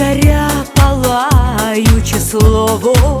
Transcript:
царя палаюче слово.